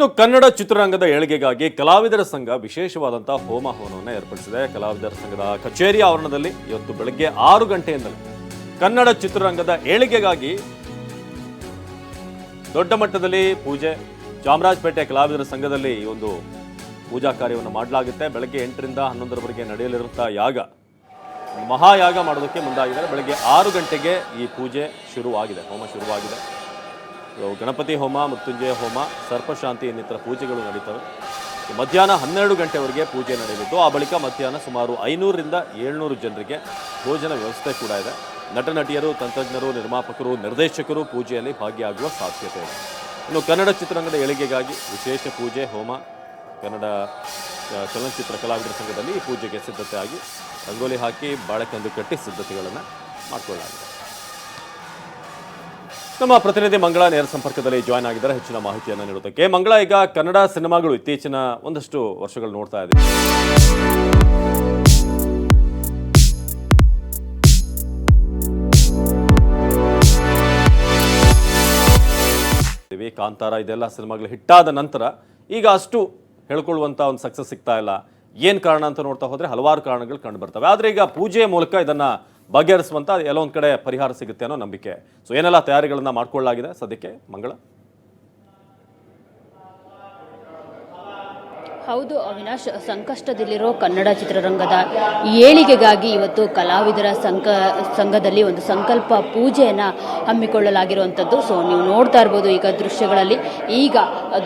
ಇನ್ನು ಕನ್ನಡ ಚಿತ್ರರಂಗದ ಏಳಿಗೆಗಾಗಿ ಕಲಾವಿದರ ಸಂಘ ವಿಶೇಷವಾದಂತಹ ಹೋಮ ಹವನವನ್ನು ಏರ್ಪಡಿಸಿದೆ. ಕಲಾವಿದರ ಸಂಘದ ಕಚೇರಿ ಆವರಣದಲ್ಲಿ ಇವತ್ತು ಬೆಳಗ್ಗೆ ಆರು ಗಂಟೆಯಿಂದಲೇ ಕನ್ನಡ ಚಿತ್ರರಂಗದ ಏಳಿಗೆಗಾಗಿ ದೊಡ್ಡ ಮಟ್ಟದಲ್ಲಿ ಪೂಜೆ ಚಾಮರಾಜಪೇಟೆ ಕಲಾವಿದರ ಸಂಘದಲ್ಲಿ ಈ ಒಂದು ಪೂಜಾ ಕಾರ್ಯವನ್ನು ಮಾಡಲಾಗುತ್ತೆ. ಬೆಳಗ್ಗೆ ಎಂಟರಿಂದ ಹನ್ನೊಂದರವರೆಗೆ ನಡೆಯಲಿರುವಂತಹ ಯಾಗ, ಮಹಾಯಾಗ ಮಾಡೋದಕ್ಕೆ ಮುಂದಾಗಿದೆ. ಬೆಳಗ್ಗೆ ಆರು ಗಂಟೆಗೆ ಈ ಪೂಜೆ ಶುರುವಾಗಿದೆ, ಹೋಮ ಶುರುವಾಗಿದೆ. ಗಣಪತಿ ಹೋಮ, ಮೃತ್ಯುಂಜಯ ಹೋಮ, ಸರ್ಪಶಾಂತಿ ಇನ್ನಿತರ ಪೂಜೆಗಳು ನಡೀತವೆ. ಮಧ್ಯಾಹ್ನ ಹನ್ನೆರಡು ಗಂಟೆವರೆಗೆ ಪೂಜೆ ನಡೆಯಲಿದ್ದು, ಆ ಬಳಿಕ ಮಧ್ಯಾಹ್ನ ಸುಮಾರು ಐನೂರರಿಂದ ಏಳ್ನೂರು ಜನರಿಗೆ ಭೋಜನ ವ್ಯವಸ್ಥೆ ಕೂಡ ಇದೆ. ನಟ ನಟಿಯರು ತಂತ್ರಜ್ಞರು, ನಿರ್ಮಾಪಕರು, ನಿರ್ದೇಶಕರು ಪೂಜೆಯಲ್ಲಿ ಭಾಗಿಯಾಗುವ ಸಾಧ್ಯತೆ ಇದೆ. ಇನ್ನು ಕನ್ನಡ ಚಿತ್ರರಂಗದ ಏಳಿಗೆಗಾಗಿ ವಿಶೇಷ ಪೂಜೆ, ಹೋಮ, ಕನ್ನಡ ಚಲನಚಿತ್ರ ಕಲಾವಿದರ ಸಂಘದಲ್ಲಿ ಈ ಪೂಜೆಗೆ ಸಿದ್ಧತೆ ಆಗಿ ರಂಗೋಲಿ ಹಾಕಿ ಬಾಳೆಕಂದು ಕಟ್ಟಿ ಸಿದ್ಧತೆಗಳನ್ನು ಮಾಡಿಕೊಳ್ಳಲಾಗಿದೆ. ನಮ್ಮ ಪ್ರತಿನಿಧಿ ಮಂಗಳ ನೇರ ಸಂಪರ್ಕದಲ್ಲಿ ಜಾಯ್ನ್ ಆಗಿದ್ದಾರೆ. ಹೆಚ್ಚಿನ ಮಾಹಿತಿಯನ್ನು ನೀಡೋದಕ್ಕೆ ಮಂಗಳ, ಈಗ ಕನ್ನಡ ಸಿನಿಮಾಗಳು ಇತ್ತೀಚಿನ ಒಂದಷ್ಟು ವರ್ಷಗಳು ನೋಡ್ತಾ ಇದೆ. ಕಾಂತಾರ, ಇದೆಲ್ಲ ಸಿನಿಮಾಗಳು ಹಿಟ್ಟಾದ ನಂತರ ಈಗ ಅಷ್ಟು ಹೇಳ್ಕೊಳ್ಳುವಂತ ಒಂದು ಸಕ್ಸಸ್ ಸಿಗ್ತಾ ಇಲ್ಲ. ಏನ್ ಕಾರಣ ಅಂತ ನೋಡ್ತಾ ಹೋದರೆ ಹಲವಾರು ಕಾರಣಗಳು ಕಂಡು ಬರ್ತವೆ. ಆದರೆ ಈಗ ಪೂಜೆ ಮೂಲಕ ಇದನ್ನು ಬಗೆಹರಿಸುವಂಥ ಎಲ್ಲೊಂದು ಕಡೆ ಪರಿಹಾರ ಸಿಗುತ್ತೆ ಅನ್ನೋ ನಂಬಿಕೆ. ಸೊ ಏನೆಲ್ಲ ತಯಾರಿಗಳನ್ನ ಮಾಡಿಕೊಳ್ಳಲಾಗಿದೆ ಸದ್ಯಕ್ಕೆ ಮಂಗಳ. ಹೌದು, ಅವಿನಾಶ್, ಸಂಕಷ್ಟದಲ್ಲಿರೋ ಕನ್ನಡ ಚಿತ್ರರಂಗದ ಏಳಿಗೆಗಾಗಿ ಇವತ್ತು ಕಲಾವಿದರ ಸಂಘ ಸಂಘದಲ್ಲಿ ಒಂದು ಸಂಕಲ್ಪ ಪೂಜೆಯನ್ನು ಹಮ್ಮಿಕೊಳ್ಳಲಾಗಿರುವಂಥದ್ದು. ಸೊ ನೀವು ನೋಡ್ತಾ ಇರ್ಬೋದು ಈಗ ದೃಶ್ಯಗಳಲ್ಲಿ. ಈಗ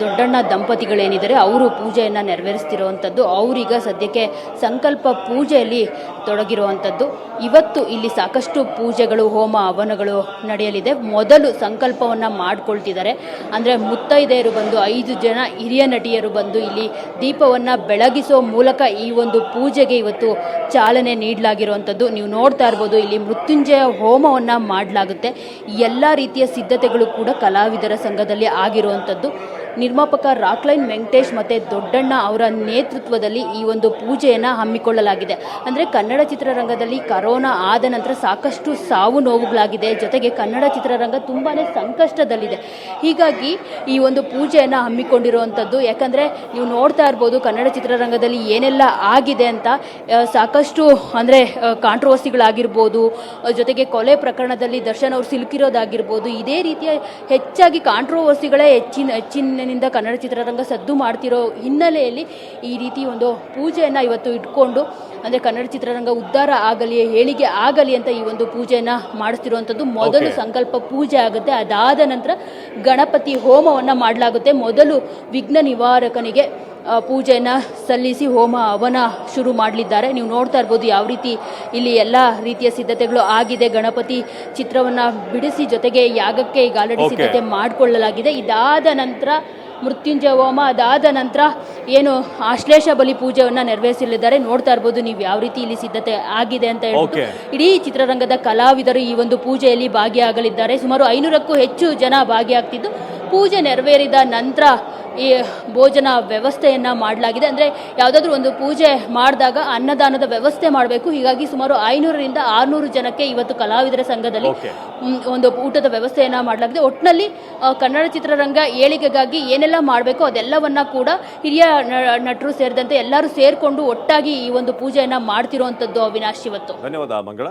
ದೊಡ್ಡಣ್ಣ ದಂಪತಿಗಳೇನಿದ್ದಾರೆ, ಅವರು ಪೂಜೆಯನ್ನು ನೆರವೇರಿಸ್ತಿರುವಂಥದ್ದು. ಅವರೀಗ ಸದ್ಯಕ್ಕೆ ಸಂಕಲ್ಪ ಪೂಜೆಯಲ್ಲಿ ತೊಡಗಿರುವಂಥದ್ದು. ಇವತ್ತು ಇಲ್ಲಿ ಸಾಕಷ್ಟು ಪೂಜೆಗಳು, ಹೋಮ ಹವನಗಳು ನಡೆಯಲಿದೆ. ಮೊದಲು ಸಂಕಲ್ಪವನ್ನು ಮಾಡಿಕೊಳ್ತಿದ್ದಾರೆ. ಅಂದರೆ ಮುತ್ತೈದೆಯರು ಬಂದು, ಐದು ಜನ ಹಿರಿಯ ನಟಿಯರು ಬಂದು ಇಲ್ಲಿ ದೀಪವನ್ನು ಬೆಳಗಿಸೋ ಮೂಲಕ ಈ ಒಂದು ಪೂಜೆಗೆ ಇವತ್ತು ಚಾಲನೆ ನೀಡಲಾಗಿರುವಂಥದ್ದು. ನೀವು ನೋಡ್ತಾ ಇರ್ಬೋದು, ಇಲ್ಲಿ ಮೃತ್ಯುಂಜಯ ಹೋಮವನ್ನು ಮಾಡಲಾಗುತ್ತೆ. ಎಲ್ಲ ರೀತಿಯ ಸಿದ್ಧತೆಗಳು ಕೂಡ ಕಲಾವಿದರ ಸಂಘದಲ್ಲಿ ಆಗಿರುವಂಥದ್ದು. ನಿರ್ಮಾಪಕ ರಾಕ್ಲೈನ್ ವೆಂಕಟೇಶ್ ಮತ್ತು ದೊಡ್ಡಣ್ಣ ಅವರ ನೇತೃತ್ವದಲ್ಲಿ ಈ ಒಂದು ಪೂಜೆಯನ್ನು ಹಮ್ಮಿಕೊಳ್ಳಲಾಗಿದೆ. ಅಂದರೆ ಕನ್ನಡ ಚಿತ್ರರಂಗದಲ್ಲಿ ಕರೋನಾ ಆದ ನಂತರ ಸಾಕಷ್ಟು ಸಾವು ನೋವುಗಳಾಗಿದೆ. ಜೊತೆಗೆ ಕನ್ನಡ ಚಿತ್ರರಂಗ ತುಂಬಾ ಸಂಕಷ್ಟದಲ್ಲಿದೆ. ಹೀಗಾಗಿ ಈ ಒಂದು ಪೂಜೆಯನ್ನು ಹಮ್ಮಿಕೊಂಡಿರುವಂಥದ್ದು ಯಾಕಂದರೆ ನೀವು ನೋಡ್ತಾ ಇರ್ಬೋದು ಕನ್ನಡ ಚಿತ್ರರಂಗದಲ್ಲಿ ಏನೆಲ್ಲ ಆಗಿದೆ ಅಂತ ಸಾಕಷ್ಟು ಅಂದರೆ ಕಾಂಟ್ರವರ್ಸಿಗಳಾಗಿರ್ಬೋದು ಜೊತೆಗೆ ಕೊಲೆ ಪ್ರಕರಣದಲ್ಲಿ ದರ್ಶನ್ ಅವರು ಸಿಲುಕಿರೋದಾಗಿರ್ಬೋದು, ಇದೇ ರೀತಿಯ ಹೆಚ್ಚಾಗಿ ಕಾಂಟ್ರವರ್ಸಿಗಳೇ ಹೆಚ್ಚಿನ ಹೆಚ್ಚಿನಿಂದ ಕನ್ನಡ ಚಿತ್ರರಂಗ ಸದ್ದು ಮಾಡ್ತಿರೋ ಹಿನ್ನೆಲೆಯಲ್ಲಿ ಈ ರೀತಿ ಒಂದು ಪೂಜೆಯನ್ನು ಇವತ್ತು ಇಟ್ಕೊಂಡು ಅಂದರೆ ಕನ್ನಡ ಚಿತ್ರರಂಗ ಉದ್ಧಾರ ಆಗಲಿ ಏಳಿಗೆ ಆಗಲಿ ಅಂತ ಈ ಒಂದು ಪೂಜೆಯನ್ನು ಮಾಡಿಸ್ತಿರುವಂಥದ್ದು ಮೊದಲು ಸಂಕಲ್ಪ ಪೂಜೆ ಆಗುತ್ತೆ. ಅದಾದ ನಂತರ ಗಣಪತಿ ಹೋಮವನ್ನು ಮಾಡಲಾಗುತ್ತೆ ಮೊದಲು ವಿಘ್ನ ನಿವಾರಕನಿಗೆ. ಪೂಜೆಯನ್ನು ಸಲ್ಲಿಸಿ ಹೋಮ ಹವನ ಶುರು ಮಾಡಲಿದ್ದಾರೆ. ನೀವು ನೋಡ್ತಾ ಇರ್ಬೋದು ಯಾವ ರೀತಿ ಇಲ್ಲಿ ಎಲ್ಲ ರೀತಿಯ ಸಿದ್ಧತೆಗಳು ಆಗಿದೆ. ಗಣಪತಿ ಚಿತ್ರವನ್ನು ಬಿಡಿಸಿ ಜೊತೆಗೆ ಯಾಗಕ್ಕೆ ಈಗ ಆಲ್ರೆಡಿ ಸಿದ್ಧತೆ ಮಾಡಿಕೊಳ್ಳಲಾಗಿದೆ. ಇದಾದ ನಂತರ ಮೃತ್ಯುಂಜಯ ಹೋಮ ಅದಾದ ನಂತರ ಏನು ಆಶ್ಲೇಷ ಬಲಿ ಪೂಜೆಯನ್ನು ನೆರವೇರಿಸಲಿದ್ದಾರೆ. ನೋಡ್ತಾ ಇರ್ಬೋದು ನೀವು ಯಾವ ರೀತಿ ಇಲ್ಲಿ ಸಿದ್ಧತೆ ಆಗಿದೆ ಅಂತ ಹೇಳ್ಬಿಟ್ಟು. ಇಡೀ ಚಿತ್ರರಂಗದ ಕಲಾವಿದರು ಈ ಒಂದು ಪೂಜೆಯಲ್ಲಿ ಭಾಗಿಯಾಗಲಿದ್ದಾರೆ. ಸುಮಾರು ಐನೂರಕ್ಕೂ ಹೆಚ್ಚು ಜನ ಭಾಗಿಯಾಗ್ತಿದ್ದು ಪೂಜೆ ನೆರವೇರಿದ ನಂತರ ಈ ಭೋಜನ ವ್ಯವಸ್ಥೆಯನ್ನು ಮಾಡಲಾಗಿದೆ. ಅಂದರೆ ಯಾವುದಾದ್ರೂ ಒಂದು ಪೂಜೆ ಮಾಡಿದಾಗ ಅನ್ನದಾನದ ವ್ಯವಸ್ಥೆ ಮಾಡಬೇಕು. ಹೀಗಾಗಿ ಸುಮಾರು ಐನೂರರಿಂದ ಆರುನೂರು ಜನಕ್ಕೆ ಇವತ್ತು ಕಲಾವಿದರ ಸಂಘದಲ್ಲಿ ಒಂದು ಊಟದ ವ್ಯವಸ್ಥೆಯನ್ನು ಮಾಡಲಾಗಿದೆ. ಒಟ್ಟಿನಲ್ಲಿ ಕನ್ನಡ ಚಿತ್ರರಂಗ ಏಳಿಗೆಗಾಗಿ ಏನೆಲ್ಲ ಮಾಡಬೇಕು ಅದೆಲ್ಲವನ್ನ ಕೂಡ ಹಿರಿಯ ನ- ನಟರು ಸೇರಿದಂತೆ ಎಲ್ಲರೂ ಸೇರಿಕೊಂಡು ಒಟ್ಟಾಗಿ ಈ ಒಂದು ಪೂಜೆಯನ್ನು ಮಾಡ್ತಿರುವಂಥದ್ದು ಅವಿನಾಶ್ ಇವತ್ತು. ಧನ್ಯವಾದ ಮಂಗಳ.